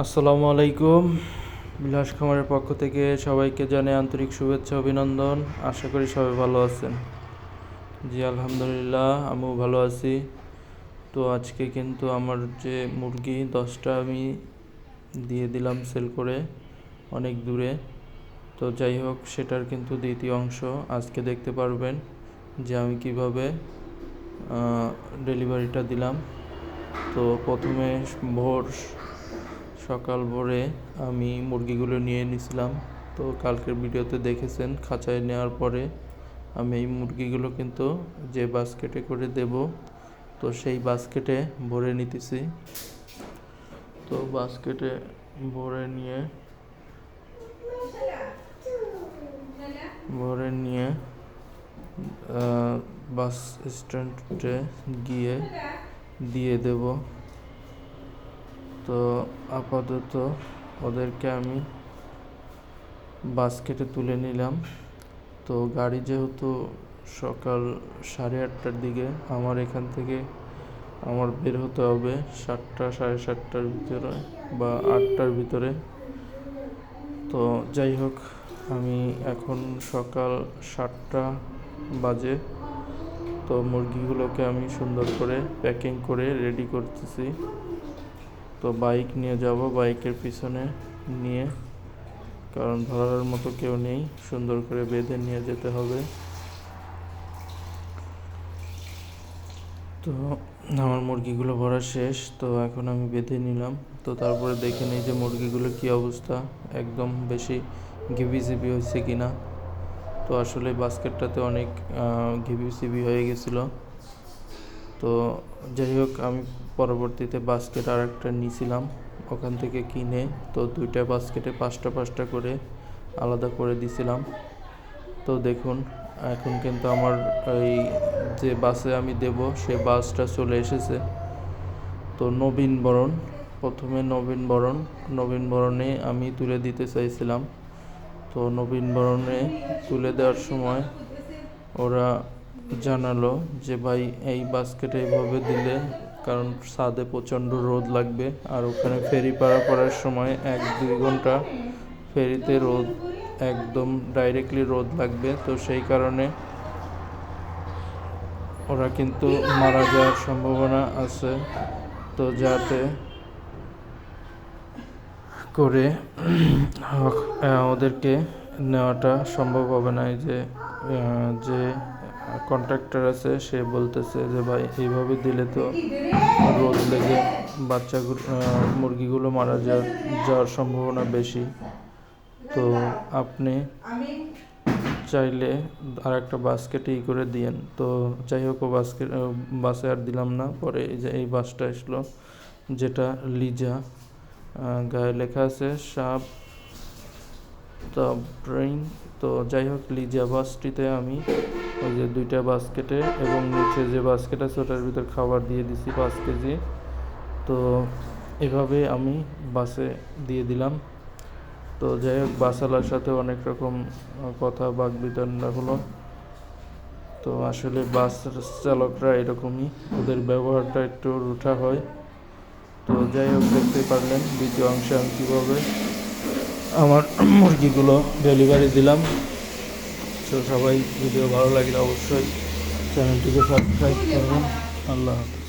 আসসালামু আলাইকুম। বিলাস খামারের পক্ষ থেকে সবাইকে জানাই আন্তরিক শুভেচ্ছা, অভিনন্দন। আশা করি সবাই ভালো আছেন। জি, আলহামদুলিল্লাহ, আমিও ভালো আছি। তো আজকে কিন্তু আমার যে মুরগি, দশটা আমি দিয়ে দিলাম সেল করে অনেক দূরে। তো যাই হোক, সেটার কিন্তু দ্বিতীয় অংশ আজকে দেখতে পারবেন যে আমি কীভাবে ডেলিভারিটা দিলাম। তো প্রথমে ভোর সকাল ভোরে আমি মুরগিগুলো নিয়ে নিছিলাম। তো কালকের ভিডিওতে দেখেছেন, খাঁচায় নেওয়ার পরে আমি এই মুরগিগুলো কিন্তু যে বাস্কেটে করে দেব, তো সেই বাস্কেটে ভরে নিতেছি। তো বাস্কেটে ভরে নিয়ে ভরে নিয়ে বাস স্ট্যান্ডে গিয়ে দিয়ে দেব। তো আপাতত ওদেরকে আমি বাস্কেটে তুলে নিলাম। তো গাড়ি যেহেতু সকাল সাড়ে আটটার দিকে, আমার এখান থেকে আমার বের হতে হবে সাতটা, সাড়ে সাতটার ভিতরে বা আটটার ভিতরে। তো যাই হোক, আমি এখন সকাল সাতটা বাজে। তো মুরগিগুলোকে আমি সুন্দর করে প্যাকিং করে রেডি করতেছি। তো বাইক নিয়ে যাব, বাইকের পিছনে নিয়ে। কারণ ধরার মতো কেউ নেই, সুন্দর করে বেঁধে নিয়ে যেতে হবে। তো আমার মুরগিগুলো ভরা শেষ, তো এখন আমি বেঁধে নিলাম। তো তারপরে দেখে নিই যে মুরগিগুলো কী অবস্থা, একদম বেশি ঘিবি জিবি হয়েছে কি না তো আসলে বাস্কেটটাতে অনেক ঘিবি সিবি হয়ে গেছিল। তো যাই হোক, আমি পরবর্তীতে বাস্কেট আর একটা নিয়েছিলাম ওখান থেকে কিনে। তো দুইটা বাস্কেটে পাঁচটা পাঁচটা করে আলাদা করে দিছিলাম। তো দেখুন, এখন কিন্তু আমার এই যে বাসে আমি দেব, সে বাসটা চলে এসেছে। তো নবীন বরণ, প্রথমে নবীন বরণ। নবীন বরণে আমি তুলে দিতে চাইছিলাম। তো নবীন বরণে তুলে দেওয়ার সময় ওরা জানালো যে, ভাই, এই বাস্কেটে এইভাবে দিলে, কারণ ছাদে প্রচণ্ড রোদ লাগবে আর ওখানে ফেরি পাড়া করার সময় এক দুই ঘণ্টা ফেরিতে রোদ, একদম ডাইরেক্টলি রোদ লাগবে। তো সেই কারণে ওরা কিন্তু মারা যাওয়ার সম্ভাবনা আছে। তো যাতে করে ওদেরকে নেওয়াটা সম্ভব হবে না। যে যে কন্ট্রাক্টর আছে সে বলতেছে যে ভাই এইভাবে দিলে তো রোদ লেগে বাচ্চাগুলো মুরগিগুলো মারা যাওয়ার যাওয়ার সম্ভাবনা বেশি। তো আপনি চাইলে আর একটা বাস্কেটে ই করে দিয়েন। তো যাই হোক ও বাস্কেট বাসে আর দিলাম না। পরে এই যে এই বাসটা আসলো যেটা লিজা গায়ে লেখা আছে সাপ দ্য ব্রেইন। তো যাই হোক লিজা বাসটিতে আমি ওই যে দুইটা বাস্কেটে এবং নিচে যে বাস্কেট আছে ওটার ভিতর খাবার দিয়ে দিছি পাঁচ কেজি। তো এভাবে আমি বাসে দিয়ে দিলাম। তো যাই হোক, বাসালার সাথে অনেক রকম কথা বাক বিতণ্ডা হলো। তো আসলে বাস চালকরা এরকমই, ওদের ব্যবহারটা একটু রুঠা হয়। তো যাই হোক, দেখতে পারলেন দ্বিতীয় অংশে আমি কীভাবে আমার মুরগিগুলো ডেলিভারি দিলাম। সবাই ভিডিও ভালো লাগলে অবশ্যই চ্যানেলটিকে সাবস্ক্রাইব করবেন। আল্লাহ হাফিজ।